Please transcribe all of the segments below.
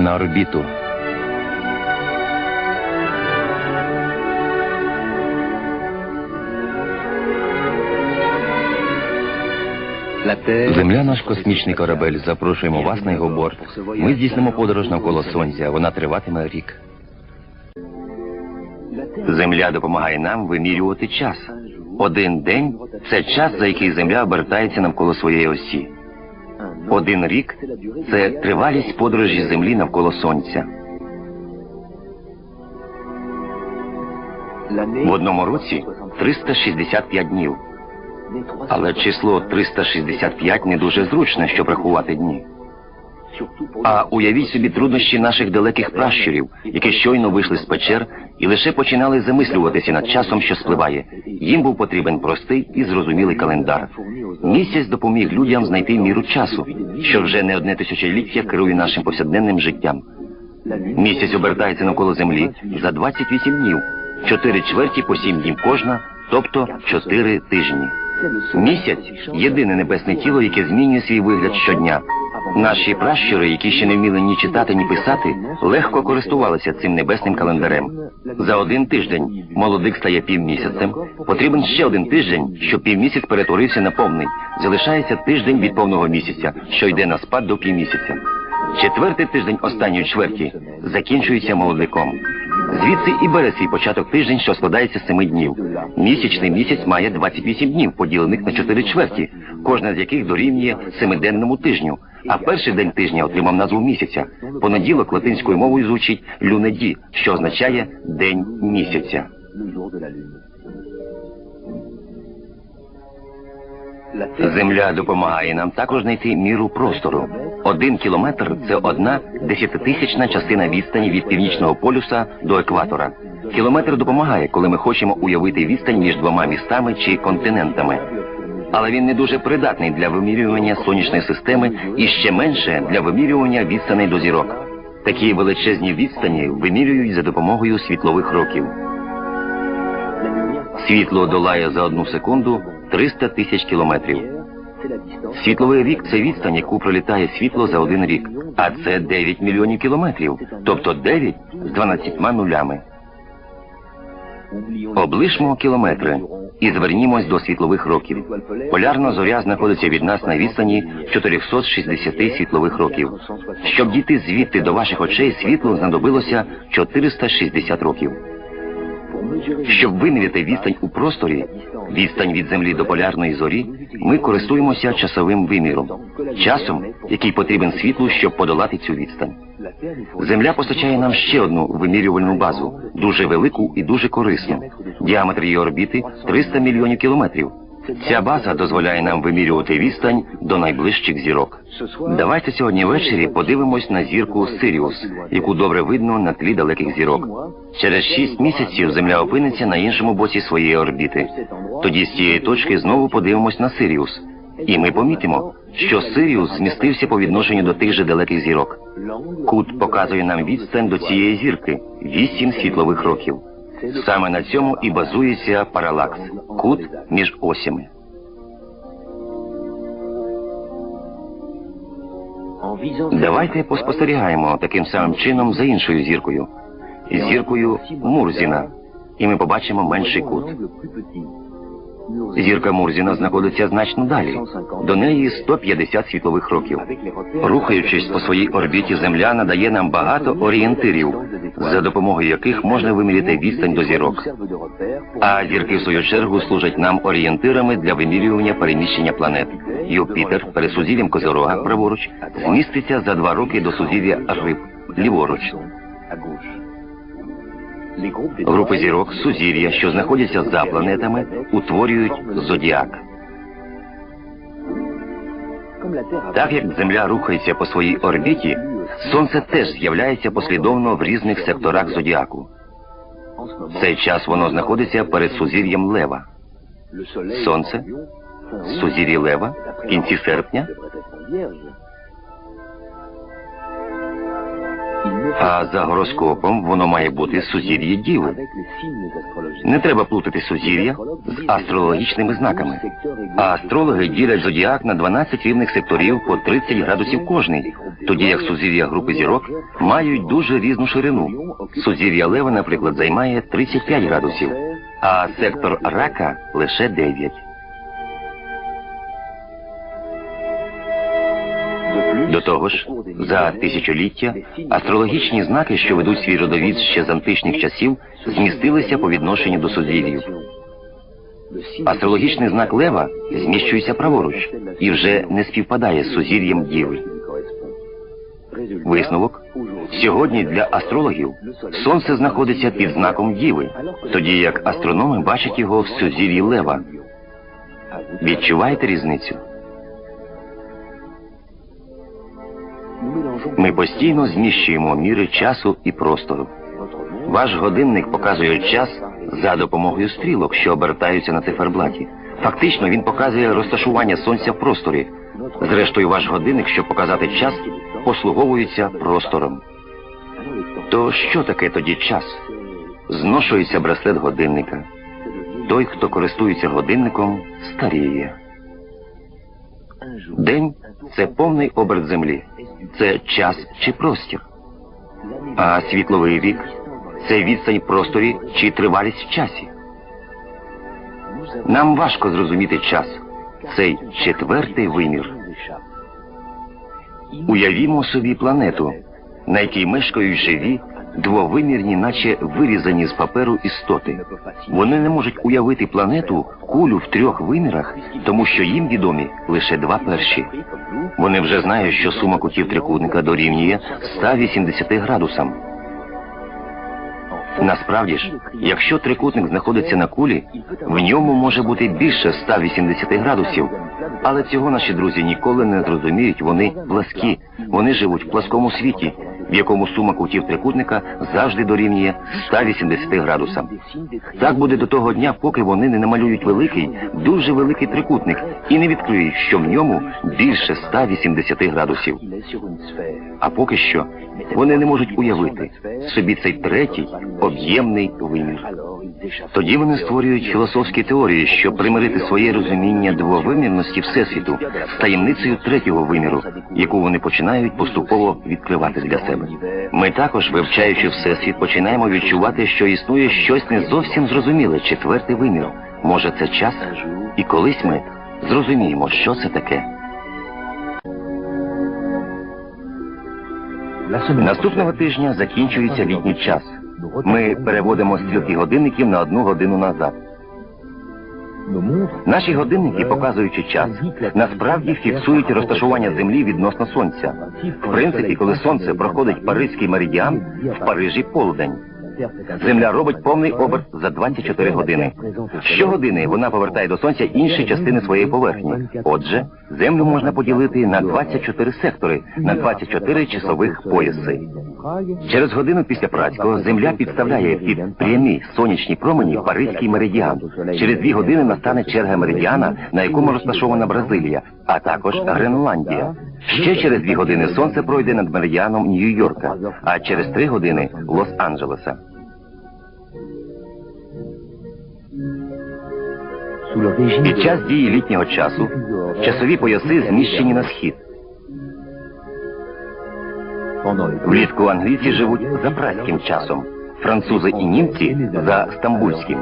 на орбіту. Земля наш космічний корабель. Запрошуємо вас на його борт. Ми здійснимо подорож навколо сонця. Вона триватиме рік. Земля допомагає нам вимірювати час. Один день це час, за який земля обертається навколо своєї осі. Один рік це тривалість подорожі землі навколо сонця. В одному році 365 днів. Але число 365 не дуже зручне, щоб рахувати дні. А уявіть собі труднощі наших далеких пращурів, які щойно вийшли з печер і лише починали замислюватися над часом, що спливає. Їм був потрібен простий і зрозумілий календар. Місяць допоміг людям знайти міру часу, що вже не одне тисячоліття керує нашим повсякденним життям. Місяць обертається навколо землі за 28 днів, 4 чверті по 7 днів кожна, тобто 4 тижні. Місяць єдине небесне тіло, яке змінює свій вигляд щодня. Наші пращури, які ще не вміли ні читати, ні писати, легко користувалися цим небесним календарем. За один тиждень молодик стає півмісяцем. Потрібен ще один тиждень, щоб півмісяць перетворився на повний. Залишається тиждень від повного місяця, що йде на спад до півмісяця. Четвертий тиждень останньої чверті закінчується молодиком. Звідси і бере свій початок тиждень, що складається з семи днів. Місячний місяць має 28 днів, поділених на чотири чверті, кожна з яких дорівнює семиденному тижню. А перший день тижня отримав назву місяця. Понеділок латинською мовою звучить люнеді, що означає день місяця. Земля допомагає нам також знайти міру простору. Один кілометр це одна десятитисячна частина відстані від північного полюса до екватора. Кілометр допомагає, коли ми хочемо уявити відстань між двома містами чи континентами. Але він не дуже придатний для вимірювання сонячної системи і ще менше для вимірювання відстаней до зірок. Такі величезні відстані вимірюють за допомогою світлових років. Світло долає за одну секунду 300 тисяч кілометрів. Світловий рік це відстань, яку пролітає світло за один рік. А це 9 мільйонів кілометрів, тобто 9 з 12 нулями. Облишмо кілометри і звернімось до світлових років. Полярна зоря знаходиться від нас на відстані 460 світлових років. Щоб дійти звідти до ваших очей, світлу знадобилося 460 років. Щоб виміряти відстань у просторі, відстань від землі до полярної зорі, ми користуємося часовим виміром, часом, який потрібен світлу, щоб подолати цю відстань. Земля постачає нам ще одну вимірювальну базу, дуже велику і дуже корисну. Діаметр її орбіти 300 мільйонів кілометрів. Ця база дозволяє нам вимірювати відстань до найближчих зірок. Давайте сьогодні ввечері подивимось на зірку Сиріус, яку добре видно на тлі далеких зірок. Через шість місяців Земля опиниться на іншому боці своєї орбіти. Тоді з цієї точки знову подивимось на Сиріус. І ми помітимо, що Сиріус змістився по відношенню до тих же далеких зірок. Кут показує нам відстань до цієї зірки вісім світлових років. Саме на цьому і базується паралакс кут між осями. Давайте поспостерігаємо таким самим чином за іншою зіркою зіркою Мурзіна, і ми побачимо менший кут. Зірка Мурзіна знаходиться значно далі. До неї 150 світлових років. Рухаючись по своїй орбіті, Земля надає нам багато орієнтирів, за допомогою яких можна виміряти відстань до зірок. А зірки, в свою чергу, служать нам орієнтирами для вимірювання переміщення планет. Юпітер перед сузір'ям Козорога праворуч зміститься за два роки до сузір'я Риб ліворуч. Групи зірок сузір'я, що знаходяться за планетами, утворюють зодіак. Так як Земля рухається по своїй орбіті, Сонце теж з'являється послідовно в різних секторах зодіаку. В цей час воно знаходиться перед сузір'ям Лева. Сонце, сузір'я Лева в кінці серпня А за гороскопом воно має бути сузір'я діви. Не треба плутати сузір'я з астрологічними знаками. А астрологи ділять зодіак на 12 рівних секторів по 30 градусів кожний, тоді як сузір'я групи зірок мають дуже різну ширину. Сузір'я Лева, наприклад, займає 35 градусів, а сектор рака лише 9. До того ж, за тисячоліття астрологічні знаки, що ведуть свій родовід ще з античних часів, змістилися по відношенню до сузір'їв. Астрологічний знак лева зміщується праворуч і вже не співпадає з сузір'ям діви. Висновок сьогодні для астрологів сонце знаходиться під знаком діви, тоді як астрономи бачать його в сузір'ї лева. Відчуваєте різницю? Ми постійно зміщуємо міри часу і простору. Ваш годинник показує час за допомогою стрілок, що обертаються на циферблаті. Фактично він показує розташування сонця в просторі. Зрештою, ваш годинник, щоб показати час, послуговується простором. То що таке тоді час? Зношується браслет годинника. Той, хто користується годинником, старіє. День це повний оберт землі. Це час чи простір. А світловий вік це відстань просторі чи тривалість в часі. Нам важко зрозуміти час, цей четвертий вимір. Уявімо собі планету, на якій мешкають живі, двовимірні, наче вирізані з паперу істоти. Вони не можуть уявити планету кулю в трьох вимірах, тому що їм відомі лише два перші. Вони вже знають, що сума кутів трикутника дорівнює 180 градусам. Насправді ж, якщо трикутник знаходиться на кулі, в ньому може бути більше 180 градусів. Але цього наші друзі ніколи не зрозуміють. Вони пласкі. Вони живуть в пласкому світі, в якому сума кутів трикутника завжди дорівнює 180 градусам. Так буде до того дня, поки вони не намалюють великий, дуже великий трикутник і не відкриють, що в ньому більше 180 градусів. А поки що вони не можуть уявити собі цей третій об'ємний вимір. Тоді вони створюють філософські теорії, щоб примирити своє розуміння двовимірності Всесвіту з таємницею третього виміру, яку вони починають поступово відкривати для себе. Ми також, вивчаючи Всесвіт, починаємо відчувати, що існує щось не зовсім зрозуміле, четвертий вимір. Може, це час? І колись ми зрозуміємо, що це таке. Наступного тижня закінчується літній час. Ми переводимо стрілки годинників на одну годину назад. Наші годинники, показуючи час, насправді фіксують розташування землі відносно сонця. В принципі, коли сонце проходить Паризький меридіан, в Парижі полдень. Земля робить повний оберт за 24 години. Щогодини вона повертає до сонця інші частини своєї поверхні. Отже, землю можна поділити на 24 сектори, на 24 часових пояси. Через годину після працького земля підставляє під прямі сонячні промені Паризький меридіан. Через дві години настане черга меридіана, на якому розташована Бразилія, а також Гренландія. Ще через дві години сонце пройде над меридіаном Нью-Йорка, а через три години Лос-Анджелеса. Під час дії літнього часу часові пояси зміщені на схід. Влітку англійці живуть за праським часом, французи і німці за стамбульським.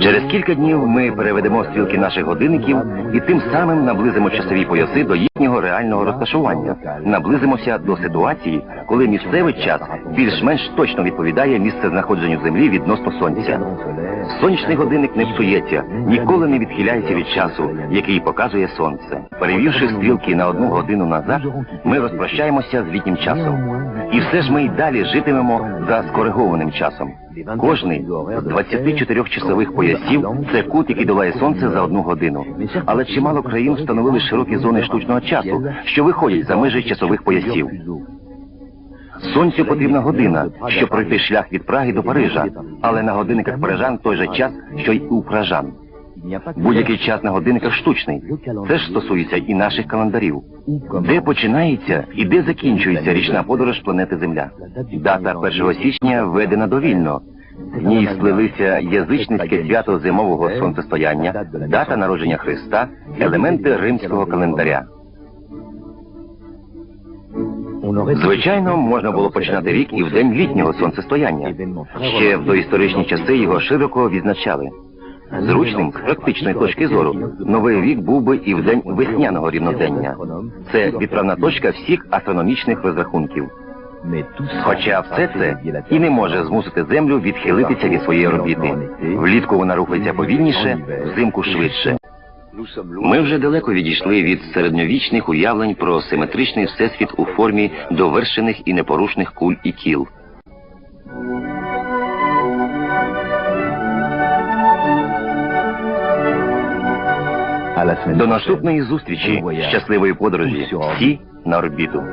Через кілька днів ми переведемо стрілки наших годинників і тим самим наблизимо часові пояси до їхнього реального розташування. Наблизимося до ситуації, коли місцевий час більш-менш точно відповідає місцезнаходженню Землі відносно сонця. Сонячний годинник не псується, ніколи не відхиляється від часу, який показує сонце. Перевівши стрілки на одну годину назад, ми розпрощаємося з літнім часом. І все ж ми й далі житимемо за скоригованим часом. Кожний з 24 часових поясів це кут, який долає сонце за одну годину. Але чимало країн встановили широкі зони штучного часу, що виходять за межі часових поясів. Сонцю потрібна година, щоб пройти шлях від Праги до Парижа, але на годинниках парижан той же час, що й у пражан. Будь-який час на годинниках штучний. Це ж стосується і наших календарів. Де починається і де закінчується річна подорож планети Земля? Дата 1 січня введена довільно. В ній сплелися язичницьке свято зимового сонцестояння, дата народження Христа, елементи римського календаря. Звичайно, можна було починати рік і в день літнього сонцестояння. Ще в доісторичні часи його широко відзначали. Зручним з практичної точки зору новий рік був би і в день весняного рівнодення. Це відправна точка всіх астрономічних розрахунків. Хоча все це і не може змусити землю відхилитися від своєї орбіти. Влітку вона рухається повільніше, взимку швидше. Ми вже далеко відійшли від середньовічних уявлень про симетричний всесвіт у формі довершених і непорушних куль і тіл. До наступної зустрічі, щасливої подорожі, всі на орбіту.